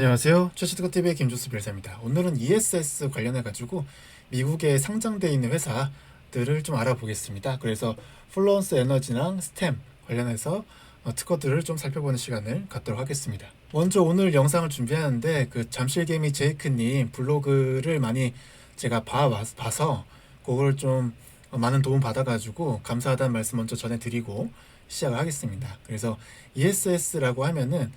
안녕하세요. 최시특허TV의 김조수 별사입니다. 오늘은 ESS 관련해가지고 미국에 상장되어 있는 회사들을 좀 알아보겠습니다. 그래서 플루언스 에너지랑 스템 관련해서 어, 특허들을 좀 살펴보는 시간을 갖도록 하겠습니다. 먼저 오늘 영상을 준비하는데 그 잠실개미 제이크님 블로그를 많이 제가 봐, 봐서 그걸 좀 많은 도움 받아가지고 감사하다는 말씀 먼저 전해드리고 시작을 하겠습니다. 그래서 ESS라고 하면은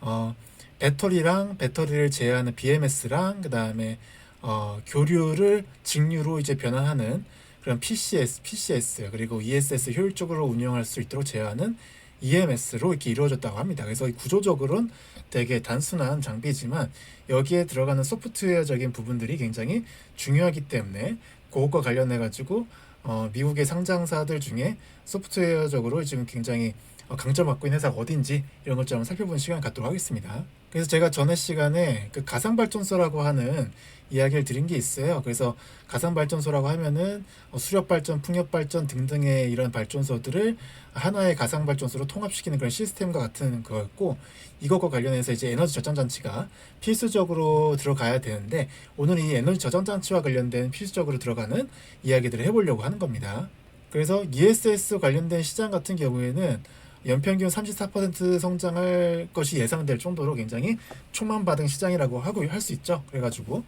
어, 배터리랑 배터리를 제어하는 BMS랑 그 다음에 어, 교류를 직류로 이제 변환하는 그런 PCS, PCS 그리고 ESS 효율적으로 운영할 수 있도록 제어하는 EMS로 이렇게 이루어졌다고 합니다. 그래서 구조적으로는 되게 단순한 장비지만 여기에 들어가는 소프트웨어적인 부분들이 굉장히 중요하기 때문에 그것과 관련해 가지고 어, 미국의 상장사들 중에 소프트웨어적으로 지금 굉장히 어, 강점을 갖고 있는 회사가 어딘지 이런 걸좀 살펴보는 시간 갖도록 하겠습니다. 그래서 제가 전에 시간에 그 가상발전소라고 하는 이야기를 드린 게 있어요. 그래서 가상발전소라고 하면은 어, 수력발전, 풍력발전 등등의 이런 발전소들을 하나의 가상발전소로 통합시키는 그런 시스템과 같은 거였고 이것과 관련해서 이제 에너지 저장 장치가 필수적으로 들어가야 되는데 오늘 이 에너지 저장 장치와 관련된 필수적으로 들어가는 이야기들을 해보려고 하는 겁니다. 그래서 ESS 관련된 시장 같은 경우에는 연평균 34% 성장할 것이 예상될 정도로 굉장히 초만반응 시장이라고 하고 할 수 있죠. 그래가지고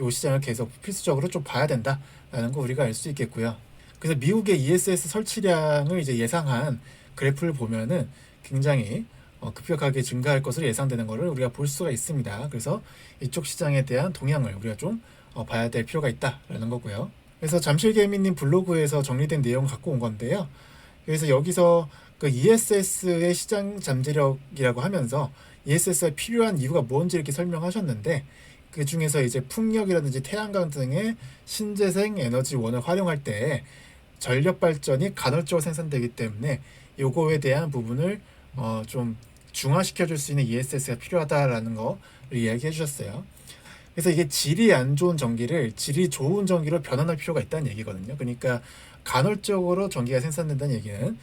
이 시장을 계속 필수적으로 좀 봐야 된다라는 거 우리가 알 수 있겠고요. 그래서 미국의 ESS 설치량을 이제 예상한 그래프를 보면은 굉장히 어, 급격하게 증가할 것으로 예상되는 것을 우리가 볼 수가 있습니다. 그래서 이쪽 시장에 대한 동향을 우리가 좀 어, 봐야 될 필요가 있다라는 거고요. 그래서 잠실개미님 블로그에서 정리된 내용을 갖고 온 건데요. 그래서 여기서 그 ESS의 시장 잠재력이라고 하면서 ESS가 필요한 이유가 뭔지 이렇게 설명하셨는데 그 중에서 이제 풍력이라든지 태양광 등의 신재생 에너지원을 활용할 때 전력 발전이 간헐적으로 생산되기 때문에 요거에 대한 부분을 어 좀 중화시켜 줄 수 있는 ESS가 필요하다라는 거 이야기해 주셨어요. 그래서 이게 질이 안 좋은 전기를 질이 좋은 전기로 변환할 필요가 있다는 얘기거든요. 그러니까 간헐적으로 전기가 생산된다는 얘기는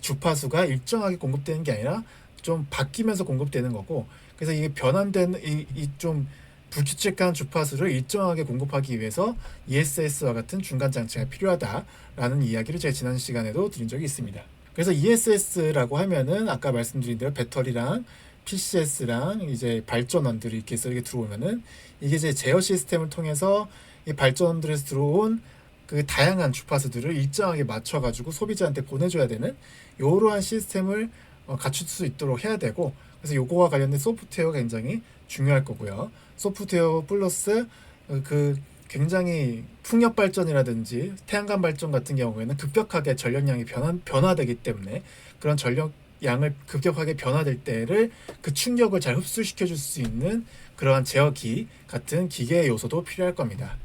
주파수가 일정하게 공급되는 게 아니라 좀 바뀌면서 공급되는 거고 그래서 이게 변환된 이좀 불규칙한 주파수를 일정하게 공급하기 위해서 ESS와 같은 중간 장치가 필요하다라는 이야기를 제가 지난 시간에도 드린 적이 있습니다. 그래서 ESS라고 하면은 아까 말씀드린 대로 배터리랑 PCS랑 이제 발전원들이 이렇게 들어오면은 이게 이제 제어 시스템을 통해서 이 발전원들에서 들어온 그 다양한 주파수들을 일정하게 맞춰가지고 소비자한테 보내줘야 되는 이러한 시스템을 어, 갖출 수 있도록 해야 되고 그래서 요거와 관련된 소프트웨어가 굉장히 중요할 거고요. 소프트웨어 플러스 어, 그 굉장히 풍력 발전이라든지 태양광 발전 같은 경우에는 급격하게 전력량이 변화, 변화되기 때문에 그런 전력량을 급격하게 변화될 때를 그 충격을 잘 흡수시켜 줄 수 있는 그러한 제어기 같은 기계 요소도 필요할 겁니다.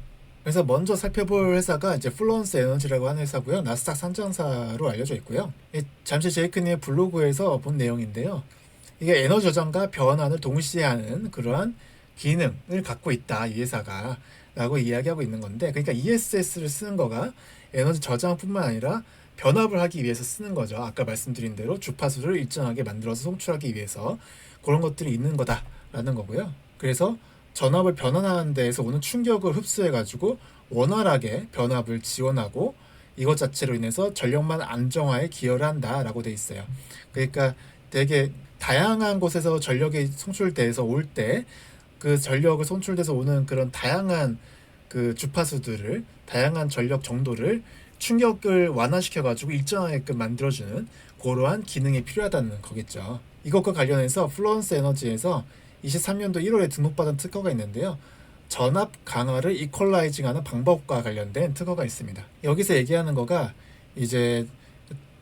그래서 먼저 살펴볼 회사가 이제 플루언스 에너지라고 하는 회사고요. 나스닥 상장사로 알려져 있고요. 잠시 제이크님의 블로그에서 본 내용인데요. 이게 에너지 저장과 변환을 동시에 하는 그러한 기능을 갖고 있다 이 회사가 라고 이야기하고 있는 건데 그러니까 ESS를 쓰는 거가 에너지 저장뿐만 아니라 변압을 하기 위해서 쓰는 거죠. 아까 말씀드린 대로 주파수를 일정하게 만들어서 송출하기 위해서 그런 것들이 있는 거다라는 거고요. 그래서 전압을 변환하는 데에서 오는 충격을 흡수해 가지고 원활하게 변압을 지원하고 이것 자체로 인해서 전력만 안정화에 기여를 한다라고 돼 있어요. 그러니까 되게 다양한 곳에서 전력이 송출돼서 올 때 그 전력을 송출돼서 오는 그런 다양한 그 주파수들을 다양한 전력 정도를 충격을 완화시켜 가지고 일정하게끔 만들어주는 그러한 기능이 필요하다는 거겠죠. 이것과 관련해서 플루언스 에너지에서 23년도 1월에 등록받은 특허가 있는데요. 전압 강화를 이퀄라이징하는 방법과 관련된 특허가 있습니다. 여기서 얘기하는 거가 이제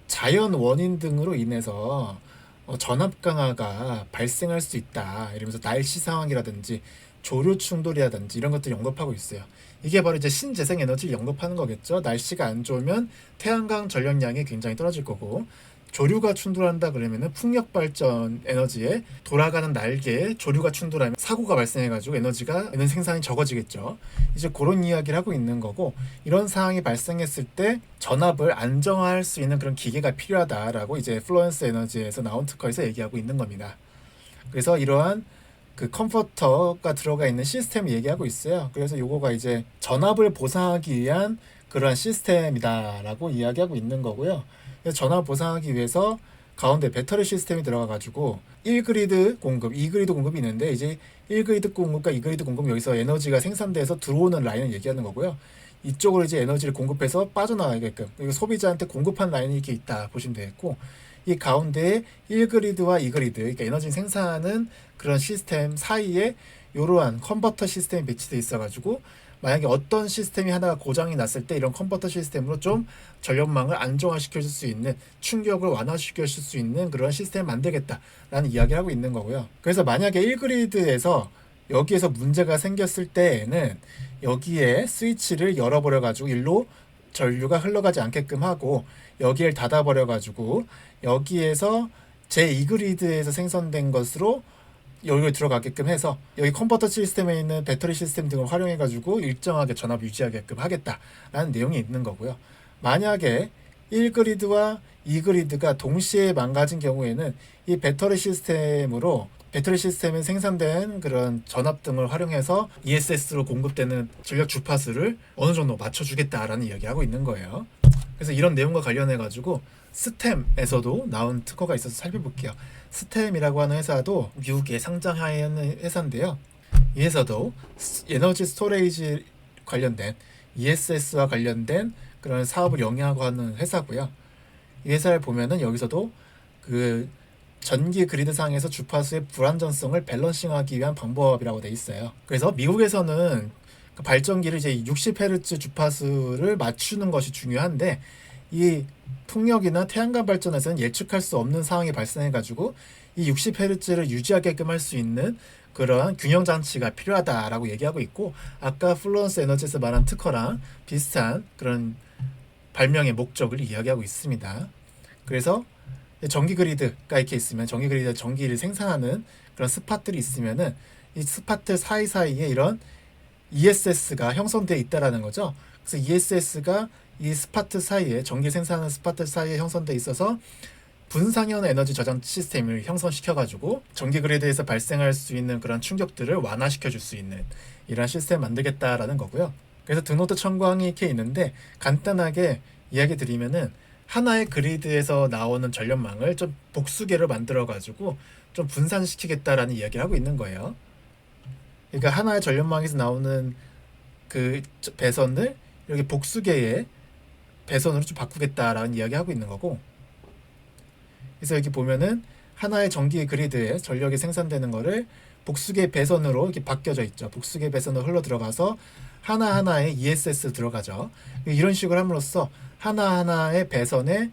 자연 원인 등으로 인해서 어, 전압 강화가 발생할 수 있다. 이러면서 날씨 상황이라든지 조류 충돌이라든지 이런 것들을 언급하고 있어요. 이게 바로 이제 신재생 에너지를 언급하는 거겠죠. 날씨가 안 좋으면 태양광 전력량이 굉장히 떨어질 거고 조류가 충돌한다 그러면은 풍력 발전 에너지에 돌아가는 날개에 조류가 충돌하면 사고가 발생해가지고 에너지가 에너지 생산이 적어지겠죠. 이제 그런 이야기를 하고 있는 거고 이런 상황이 발생했을 때 전압을 안정화할 수 있는 그런 기계가 필요하다라고 이제 플루언스 에너지에서 나온 특허에서 얘기하고 있는 겁니다. 그래서 이러한 그 컨버터가 들어가 있는 시스템을 얘기하고 있어요. 그래서 요거가 이제 전압을 보상하기 위한 그러한 시스템이다라고 이야기하고 있는 거고요. 전압 보상하기 위해서 가운데 배터리 시스템이 들어가 가지고 1그리드 공급, 2그리드 공급이 있는데 이제 1그리드 공급과 2그리드 공급 여기서 에너지가 생산돼서 들어오는 라인을 얘기하는 거고요. 이쪽으로 이제 에너지를 공급해서 빠져나가게끔 소비자한테 공급한 라인이 이렇게 있다 보시면 되겠고 이 가운데에 1그리드와 2그리드 그러니까 에너지 생산하는 그런 시스템 사이에 이러한 컨버터 시스템이 배치돼 있어 가지고 만약에 어떤 시스템이 하나가 고장이 났을 때 이런 컨버터 시스템으로 좀 전력망을 안정화시켜 줄수 있는 충격을 완화시켜 줄수 있는 그런 시스템을 만들겠다라는 이야기를 하고 있는 거고요. 그래서 만약에 1그리드에서 여기에서 문제가 생겼을 때에는 여기에 스위치를 열어버려 가지고 일로 전류가 흘러가지 않게끔 하고 여기를 닫아버려 가지고 여기에서 제 2그리드에서 생성된 것으로 여기로 들어가게끔 해서 여기 컨버터 시스템에 있는 배터리 시스템 등을 활용해 가지고 일정하게 전압 유지하게끔 하겠다라는 내용이 있는 거고요. 만약에 1그리드와 2그리드가 동시에 망가진 경우에는 이 배터리 시스템으로 배터리 시스템에 생산된 그런 전압 등을 활용해서 ESS로 공급되는 전력 주파수를 어느 정도 맞춰주겠다라는 이야기를 하고 있는 거예요. 그래서 이런 내용과 관련해 가지고 스템에서도 나온 특허가 있어서 살펴볼게요. 스템이라고 하는 회사도 미국에 상장하는 회사인데요. 이 회사도 스- 에너지 스토레이지 관련된 ESS와 관련된 그런 사업을 영위하고 하는 회사고요. 이 회사를 보면은 여기서도 그 전기 그리드상에서 주파수의 불안정성을 밸런싱하기 위한 방법이라고 돼 있어요. 그래서 미국에서는 그 발전기를 이제 60Hz 주파수를 맞추는 것이 중요한데 이 풍력이나 태양광 발전에서는 예측할 수 없는 상황이 발생해 가지고 이 60Hz를 유지하게끔 할 수 있는 그러한 균형 장치가 필요하다라고 얘기하고 있고 아까 플루언스 에너지에서 말한 특허랑 비슷한 그런 발명의 목적을 이야기하고 있습니다. 그래서 전기 그리드가 이렇게 있으면 전기 그리드 전기를 생산하는 그런 스팟들이 있으면은 이 스팟들 사이사이에 이런 ESS가 형성되어 있다라는 거죠. 그래서 ESS가 이 스파트 사이에 전기 생산하는 스파트 사이에 형성돼 있어서 분상형 에너지 저장 시스템을 형성시켜 가지고 전기 그리드에서 발생할 수 있는 그런 충격들을 완화시켜 줄 수 있는 이런 시스템 만들겠다라는 거고요. 그래서 등록도 청구항이 이렇게 있는데 간단하게 이야기 드리면은 하나의 그리드에서 나오는 전력망을 좀 복수계로 만들어 가지고 좀 분산시키겠다라는 이야기를 하고 있는 거예요. 그러니까 하나의 전력망에서 나오는 그 배선을 이렇게 복수계의 배선으로 좀 바꾸겠다라는 이야기 하고 있는 거고 그래서 여기 보면은 하나의 전기 그리드에 전력이 생산되는 거를 복수계 배선으로 이렇게 바뀌어져 있죠. 복수계 배선으로 흘러 들어가서 하나 하나의 ESS 들어가죠. 이런 식으로 함으로써 하나 하나의 배선에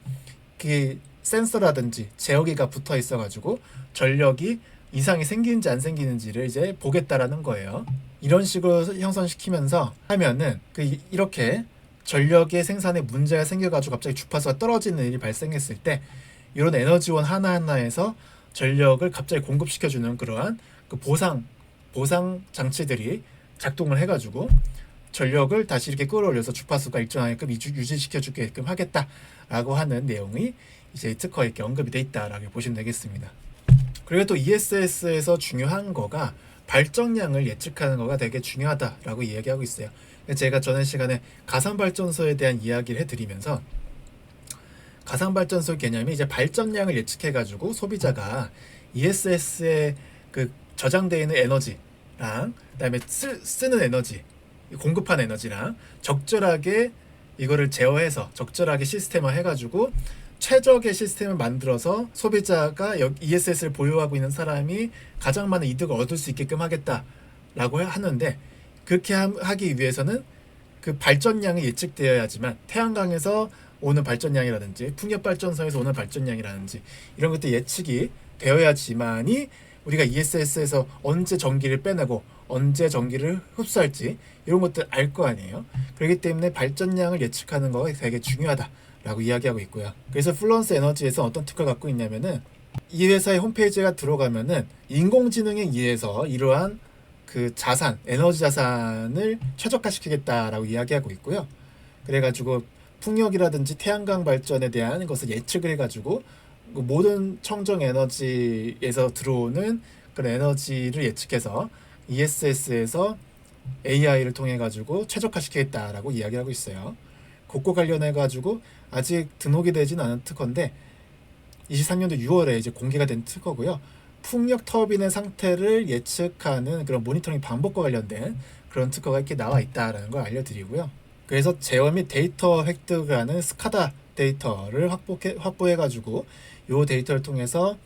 그 센서라든지 제어기가 붙어 있어 가지고 전력이 이상이 생기는지 안 생기는지를 이제 보겠다라는 거예요. 이런 식으로 형성시키면서 하면은 그 이- 이렇게 전력의 생산에 문제가 생겨가지고 갑자기 주파수가 떨어지는 일이 발생했을 때 이런 에너지원 하나하나에서 전력을 갑자기 공급시켜주는 그러한 그 보상 보상 장치들이 작동을 해가지고 전력을 다시 이렇게 끌어올려서 주파수가 일정하게끔 유지- 유지시켜주게끔 하겠다라고 하는 내용이 이제 특허에 이렇게 언급이 돼 있다라고 보시면 되겠습니다. 그리고 또 ESS에서 중요한 거가 발전량을 예측하는 거가 되게 중요하다라고 이야기하고 있어요. 제가 전에 시간에 가상 발전소에 대한 이야기를 해드리면서 가상 발전소 개념이 이제 발전량을 예측해 가지고 소비자가 ESS에 그 저장되어 있는 에너지랑 그다음에 쓰, 쓰는 에너지 공급한 에너지랑 적절하게 이거를 제어해서 적절하게 시스템화 해가지고 최적의 시스템을 만들어서 소비자가 ESS를 보유하고 있는 사람이 가장 많은 이득을 얻을 수 있게끔 하겠다라고 하는데 그렇게 함- 하기 위해서는 그 발전량이 예측되어야지만 태양광에서 오는 발전량이라든지 풍력 발전소에서 오는 발전량이라든지 이런 것들 예측이 되어야지만이 우리가 ESS에서 언제 전기를 빼내고 언제 전기를 흡수할지 이런 것들 알 거 아니에요. 그렇기 때문에 발전량을 예측하는 거가 되게 중요하다라고 이야기하고 있고요. 그래서 플루언스 에너지에서 어떤 특허를 갖고 있냐면은 이 회사의 홈페이지가 들어가면은 인공지능에 의해서 이러한 그 자산, 에너지 자산을 최적화시키겠다라고 이야기하고 있고요. 그래가지고 풍력이라든지 태양광 발전에 대한 것을 예측을 해가지고 그 모든 청정 에너지에서 들어오는 그런 에너지를 예측해서 ESS에서 AI를 통해 가지고 최적화시키겠다라고 이야기하고 있어요. 그거 관련해 가지고 아직 등록이 되진 않은 특허인데 23년도 6월에 이제 공개가 된 특허고요. 풍력 터빈의 상태를 예측하는 그런 모니터링 방법과 관련된 그런 특허가 이렇게 나와 있다라는 걸 알려드리고요. 그래서 제어 및 데이터 획득하는 스카다 데이터를 확보해, 확보해가지고 이 데이터를 통해서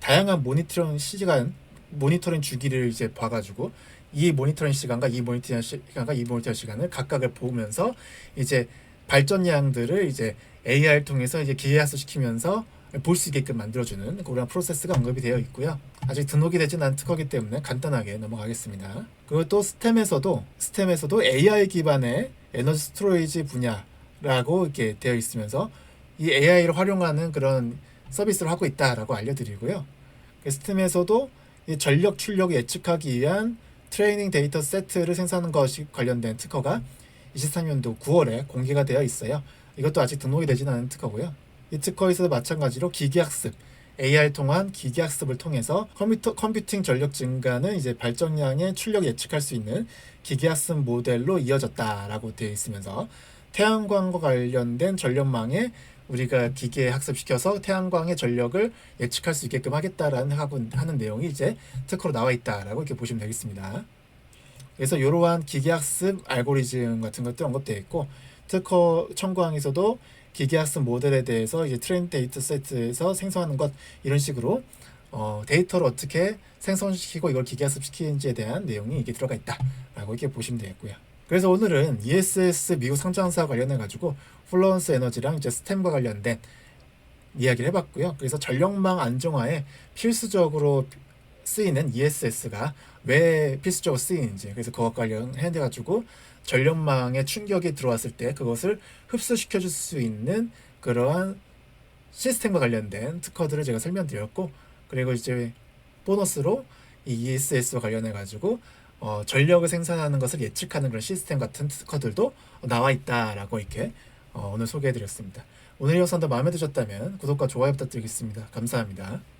다양한 모니터링 시간, 모니터링 주기를 이제 봐가지고 이 모니터링 시간과 이 모니터링 시간과 이 모니터링 시간을 각각을 보면서 이제 발전량들을 이제 AI를 통해서 이제 기계학습시키면서 볼 수 있게끔 만들어주는 그런 프로세스가 언급이 되어 있고요. 아직 등록이 되진 않은 특허기 때문에 간단하게 넘어가겠습니다. 그리고 또 스템에서도 스템에서도 AI 기반의 에너지 스토리지 분야라고 이렇게 되어 있으면서 이 AI를 활용하는 그런 서비스를 하고 있다라고 알려드리고요. 스템에서도 이 전력 출력 예측하기 위한 트레이닝 데이터 세트를 생산하는 것이 관련된 특허가 23년도 9월에 공개가 되어 있어요. 이것도 아직 등록이 되진 않은 특허고요. 이 특허에서도 마찬가지로 기계학습, AR 통한 기계학습을 통해서 컴퓨터 컴퓨팅 전력 증가는 이제 발전량의 출력 예측할 수 있는 기계학습 모델로 이어졌다라고 되어 있으면서 태양광과 관련된 전력망에 우리가 기계 학습시켜서 태양광의 전력을 예측할 수 있게끔 하겠다라는 하는 내용이 이제 특허로 나와 있다라고 이렇게 보시면 되겠습니다. 그래서 이러한 기계학습 알고리즘 같은 것도 언급되어 있고 특허 청구항에서도 기계학습 모델에 대해서 이제 트레인 데이터 세트에서 생성하는 것 이런 식으로 어, 데이터를 어떻게 생성시키고 이걸 기계학습 시키는지에 대한 내용이 이게 들어가 있다라고 이렇게 보시면 되겠고요. 그래서 오늘은 ESS 미국 상장사 관련해 가지고 플러런스 에너지랑 이제 스템과 관련된 이야기를 해봤고요. 그래서 전력망 안정화에 필수적으로 쓰이는 ESS가 왜 필수적으로 쓰이는지 그래서 그것 관련해 가지고 전력망에 충격이 들어왔을 때 그것을 흡수시켜 줄 수 있는 그러한 시스템과 관련된 특허들을 제가 설명드렸고 그리고 이제 보너스로 이 ESS와 관련해 가지고 어, 전력을 생산하는 것을 예측하는 그런 시스템 같은 특허들도 나와 있다라고 이렇게 어, 오늘 소개해 드렸습니다. 오늘 영상도 마음에 드셨다면 구독과 좋아요 부탁드리겠습니다. 감사합니다.